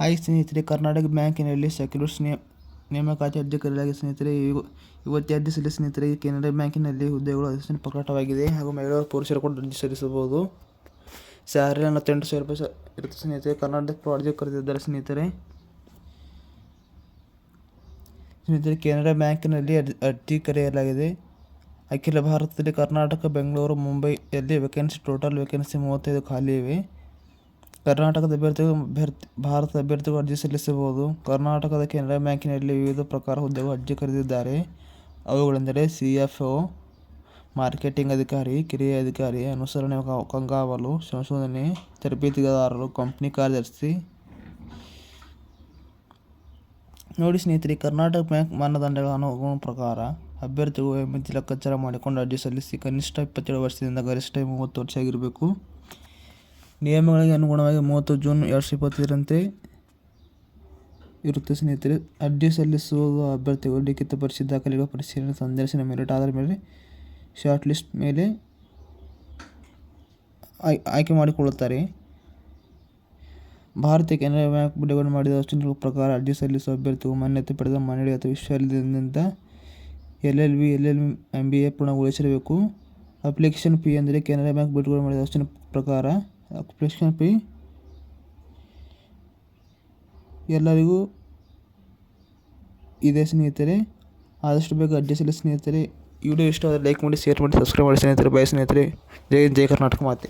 Hi ಸ್ನೇಹಿತರೆ, ಕರ್ನಾಟಕ ಬ್ಯಾಂಕಿನಲ್ಲಿ ಸೆಕ್ಯೂರಿಟ್ ನೇಮ ನೇಮಕಾತಿ ಅರ್ಜಿ ಕರೆಯಲಾಗಿದೆ. ಸ್ನೇಹಿತರೆ, ಇವ, ಇವತ್ತೇ ಅರ್ಜಿ ಸಲ್ಲಿಸಿ ಸ್ನೇಹಿತರೆ ಕೆನರಾ ಬ್ಯಾಂಕಿನಲ್ಲಿ ಹುದ್ದೆಗಳು ಅಧಿಸಿನ ಪ್ರಕಟವಾಗಿದೆ ಹಾಗೂ ಮಹಿಳೆಯರು ಪುರುಷರು ಕೂಡ ಅರ್ಜಿ ಸಲ್ಲಿಸಬಹುದು. ಸ್ಯಾಲರಿ ನಲವತ್ತೆಂಟು ಸಾವಿರ ರೂಪಾಯಿ ಇರುತ್ತೆ ಸ್ನೇಹಿತರೆ. ಕರ್ನಾಟಕ ಪ್ರಾಜೆಕ್ಟ್ ಕರೆದಿದ್ದಾರೆ ಸ್ನೇಹಿತರೆ. ಸ್ನೇಹಿತರೆ, ಕೆನರಾ ಬ್ಯಾಂಕಿನಲ್ಲಿ ಅರ್ಜಿ ಕರೆಯಲಾಗಿದೆ. ಅಖಿಲ ಭಾರತದಲ್ಲಿ ಕರ್ನಾಟಕ, ಬೆಂಗಳೂರು, ಮುಂಬೈಯಲ್ಲಿ ವೇಕೆನ್ಸಿ ಟೋಟಲ್ ವೇಕೆನ್ಸಿ ಮೂವತ್ತೈದು ಖಾಲಿ ಇವೆ. ಕರ್ನಾಟಕದ ಅಭ್ಯರ್ಥಿಗಳು ಅಭ್ಯರ್ಥಿ, ಭಾರತದ ಅಭ್ಯರ್ಥಿಗಳು ಅರ್ಜಿ ಸಲ್ಲಿಸಬಹುದು. ಕರ್ನಾಟಕದ ಕೆನರಾ ಬ್ಯಾಂಕಿನಲ್ಲಿ ವಿವಿಧ ಪ್ರಕಾರ ಹುದ್ದೆಗಳು ಅರ್ಜಿ ಕರೆದಿದ್ದಾರೆ. ಅವುಗಳೆಂದರೆ ಸಿ ಎಫ್ ಒ, ಮಾರ್ಕೆಟಿಂಗ್ ಅಧಿಕಾರಿ, ಕಿರಿಯ ಅಧಿಕಾರಿ, ಅನುಸರಣೆ ಕಂಗಾವಲು, ಸಂಶೋಧನೆ, ತರಬೇತುದಾರರು, ಕಂಪ್ನಿ ಕಾರ್ಯದರ್ಶಿ. ನೋಡಿ ಸ್ನೇಹಿತರೆ, ಕರ್ನಾಟಕ ಬ್ಯಾಂಕ್ ಮಾನದಂಡಗಳ ಅನುಗುಣ ಪ್ರಕಾರ ಅಭ್ಯರ್ಥಿಗಳು ಮಿತಿ ಲೆಕ್ಕಾಚಾರ ಮಾಡಿಕೊಂಡು ಅರ್ಜಿ ಸಲ್ಲಿಸಿ ಕನಿಷ್ಠ ಇಪ್ಪತ್ತೇಳು ವರ್ಷದಿಂದ ಗರಿಷ್ಠ ಮೂವತ್ತು ವರ್ಷ ಆಗಿರಬೇಕು. ನಿಯಮಗಳಿಗೆ ಅನುಗುಣವಾಗಿ ಮೂವತ್ತು ಜೂನ್ ಎರಡು ಸಾವಿರದ ಇಪ್ಪತ್ತೈದರಂತೆ ಇರುತ್ತೆ ಸ್ನೇಹಿತರೆ. ಅರ್ಜಿ ಸಲ್ಲಿಸುವ ಅಭ್ಯರ್ಥಿಗಳು ಲಿಖಿತ ಪರೀಕ್ಷೆ ದಾಖಲೆಗಳ ಪರಿಶೀಲನೆ ಸಂದರ್ಶನ ಮೆರಿಟ್ ಆಧಾರ ಮೇಲೆ ಶಾರ್ಟ್ ಲಿಸ್ಟ್ ಮೇಲೆ ಆಯ್- ಆಯ್ಕೆ ಮಾಡಿಕೊಳ್ಳುತ್ತಾರೆ. ಭಾರತೀಯ ಕೆನರಾ ಬ್ಯಾಂಕ್ ಬಿಡುಗಡೆ ಮಾಡಿದ ಸೂಚನೆಗಳ ಪ್ರಕಾರ ಅರ್ಜಿ ಸಲ್ಲಿಸುವ ಅಭ್ಯರ್ಥಿಗಳು ಮಾನ್ಯತೆ ಪಡೆದ ಮಂಡಳಿ ಅಥವಾ ವಿಶ್ವವಿದ್ಯಾಲಯದಿಂದ L L B, L L M B A ಪೂರ್ಣಗೊಳಿಸಿರಬೇಕು. Application fee ಅಂದರೆ ಕೆನರಾ ಬ್ಯಾಂಕ್ ಬಿಡುಗಡೆ ಮಾಡಿದ ಸೂಚನೆ ಪ್ರಕಾರ ಅಪ್ಲಿಕೇಶನ್ ಫೀ ಎಲ್ಲರಿಗೂ ಇದೆ ಸ್ನೇಹಿತರೆ, ಆದಷ್ಟು ಬೇಗ ಅರ್ಜಿ ಸಲ್ಲಿಸಿ ಸ್ನೇಹಿತರೆ. ವಿಡಿಯೋ ಇಷ್ಟ ಆದರೆ ಲೈಕ್ ಮಾಡಿ ಶೇರ್ ಮಾಡಿ ಸಬ್ಸ್ಕ್ರೈಬ್ ಮಾಡಿ ಸ್ನೇಹಿತರೆ. ಬೈ ಸ್ನೇಹಿತರೆ. ಜೈ ಜೈ ಕರ್ನಾಟಕ ಮಾತೆ.